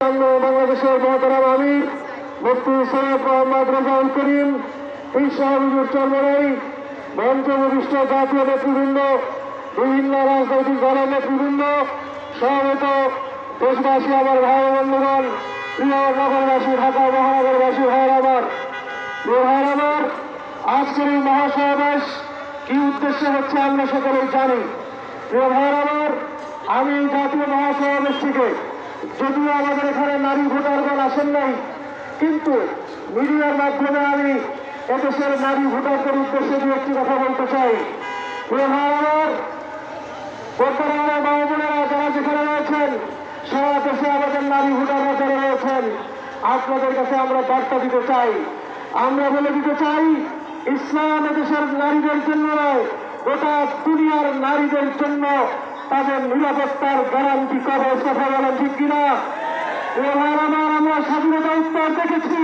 বাংলাদেশের মহতারাম আমির মুফতি সৈয়দ মোহাম্মদ রেজাউল করিম ঈশা হুজুর চন্দ্রাই মঞ্চ উপবিষ্ট জাতীয় নেতৃবৃন্দ, বিভিন্ন রাজনৈতিক দলের নেতৃবৃন্দ, সমবেত দেশবাসী, আমার ভাই বন্ধুগণ, প্রিয় নগরবাসী, ঢাকা মহানগরবাসী, ভাইয়ের আমার ভাইয়ের আমার, আজকের এই মহাসমাবেশ কি উদ্দেশ্য হচ্ছে আমরা সকলেই জানি। প্রিয় ভাইয়ের আমার, আমি জাতীয় মহাসমাবেশ যদিও আমাদের এখানে নারী ভোটারগণ আসেন নাই, কিন্তু মিডিয়ার মাধ্যমে আমি এদেশের নারী ভোটারদের উদ্দেশ্যে দু একটি কথা বলতে চাই। বর্তমানে মা যারা যেখানে রয়েছেন, সারা দেশে আমাদের নারী ভোটাররা যারা রয়েছেন, আপনাদের কাছে আমরা বার্তা দিতে চাই। আমরা বলে দিতে চাই, ইসলাম এদেশের নারীদের জন্য নয়, গোটা দুনিয়ার নারীদের জন্য তাদের নিরাপত্তার গ্যারান্টি কবে কথা বলেন ঠিক কিনা? এবার আমার আমরা স্বাধীনতা উত্তর দেখেছি।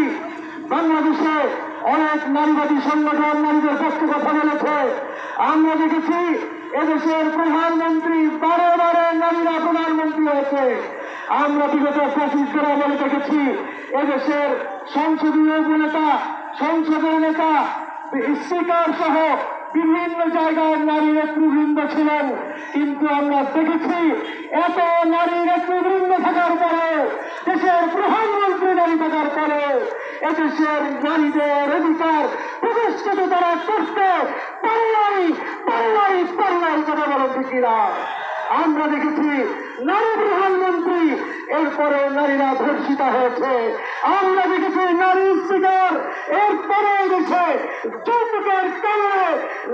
বাংলাদেশে অনেক নারীবাদী সংগঠন নারীদের পক্ষে কথা বলেছে। আমরা দেখেছি এদেশের প্রধানমন্ত্রী বারে বারে নারীরা প্রধানমন্ত্রী হয়েছে। আমরা বিগত পঁচিশরা বলে দেখেছি এদেশের সংসদীয় নেতা সংসদের নেতা, স্পিকার সহ বিভিন্ন জায়গায় নারী নেতৃবৃন্দ ছিলেন। কিন্তু আমরা দেখেছি, এত নারী নেতৃবৃন্দ থাকার পরে, দেশের প্রধানমন্ত্রী নারী থাকার পরে, এদেশের নারীদের অধিকার প্রতিষ্ঠিত তারা করতে পারলাই পারলাই পারলাই কথা বলেন ঠিকিরা আমরা দেখেছি, নারী প্রধানমন্ত্রী এরপরে নারীরা ধর্ষিত হয়েছে। আমরা দেখেছি স্পিকার এরপরে দেশে যৌতুকের কারণে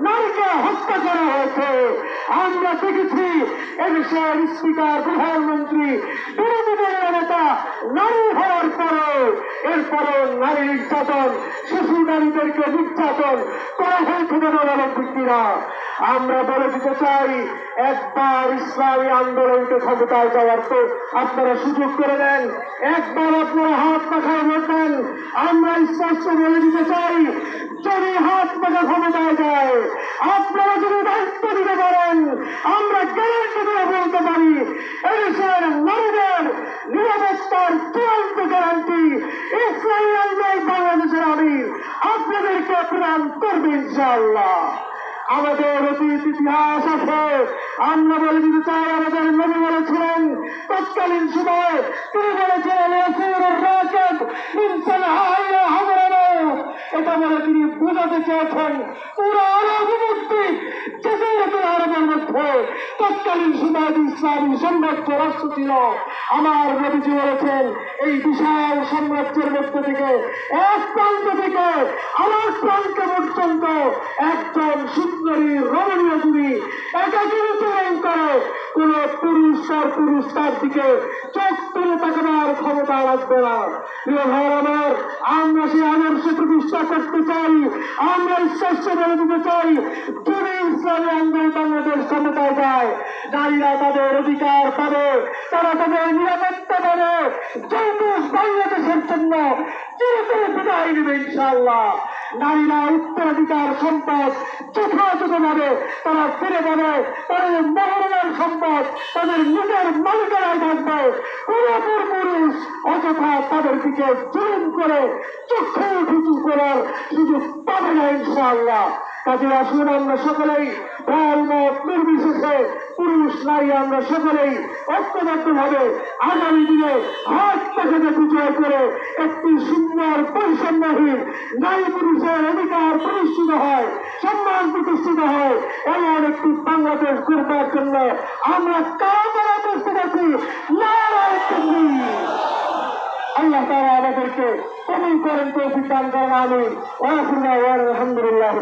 নারীকে হত্যা করা হয়েছে। আমরা দেখেছি এদেশের স্পিকার, প্রধানমন্ত্রী, বিরোধী দলের নেতা নারী হওয়ার পরে, এরপরে নারী নির্যাতন, শিশু নারীদেরকে নির্যাতন করা হয়েছে জনগণের ব্যক্তিরা। আমরা বলে দিতে চাই, একবার ইসলামী আন্দোলনকে ক্ষমতায় যাওয়ার তো আপনারা সুযোগ করে দেন। একবার আপনারা হাত পাখায় বলবেন আমরা স্পষ্ট বলে দিতে চাই, যদি হাত পাখা ক্ষমতায় যায়, আপনারা যদি দায়িত্ব দিতে পারেন, আমরা গ্যারান্টি দিয়ে বলতে পারি, এদেশের নারীদের নিরাপত্তার চূড়ান্ত গ্যারান্টি ইসলামী আন্দোলন বাংলাদেশের আমির। আপনাদেরকে প্রদান করবে ইনশাআল্লাহ। আমাদের অতীত ইতিহাস আছে। আমরা বলে দিতে চাই আমাদের নবী বলেছিলেন, তৎকালীন সময়ে তিনি বলেছিলেন "ইয়াসিরুর রাকিব ইনসান এটা বলে তিনি বোঝাতে চেয়েছেন পুরো আরব মুক্তি মধ্যে তৎকালীন সময় ইসলামী সাম্রাজ্য রাষ্ট্র ছিল। আমার নবীজি বলেছেন, এই বিশাল সাম্রাজ্যের মধ্যে থেকে, এক প্রান্ত থেকে আমার প্রান্ত পর্যন্ত একজন সুন্দরী রমণীয় জুড়ি একাকিনী করে কোন পুরুষ আর পুরুষ তার দিকে চোখ তুলে তাকাবার ক্ষমতা রাখবে না। ভাই আমার, আমরা সেই আদর্শ প্রতিষ্ঠা করতে চাই, আমরা স্পষ্ট বলে দিতে চাই, যদি ইসলামী আন্দোলন বাংলাদেশ ক্ষমতায় যায়, নারীরা তাদের অধিকার পাবে, তারা তাদের নিরাপত্তা পাবে, যৌতুক বাংলাদেশের জন্য চিরতরে বিদায় নেবে ইনশাআল্লাহ। নারীরা উত্তরাধিকার সম্পদ যথাযথভাবে তারা ফিরে পাবে। তাদের মহরমের সম্পদ তাদের নিজের মালিকানায় থাকবে। পুরোপুর পুরুষ অযথা তাদের দিকে জুলুম করে, চক্ষু ঢুকু করার সুযোগ পাবে না ইনশাআল্লাহ। কাজে আসুন আমরা সকলেই দল মত নির্বিশেষে পুরুষ নারী আমরা সকলেই ঐক্যবদ্ধভাবে আগামী দিনে হাত পাখাতে বিজয় করে একটি সুন্দর বৈষম্যহীন নারী পুরুষের অধিকার প্রতিষ্ঠিত হয়, সম্মান প্রতিষ্ঠিত হয়, এমন একটি বাংলাদেশ গড়বার জন্য আমরা কারা কারা প্রস্তুত আছি? আল্লাহ তারা আমাদেরকে কবুল করেন তো দান করেন আমি আলহামদুলিল্লাহ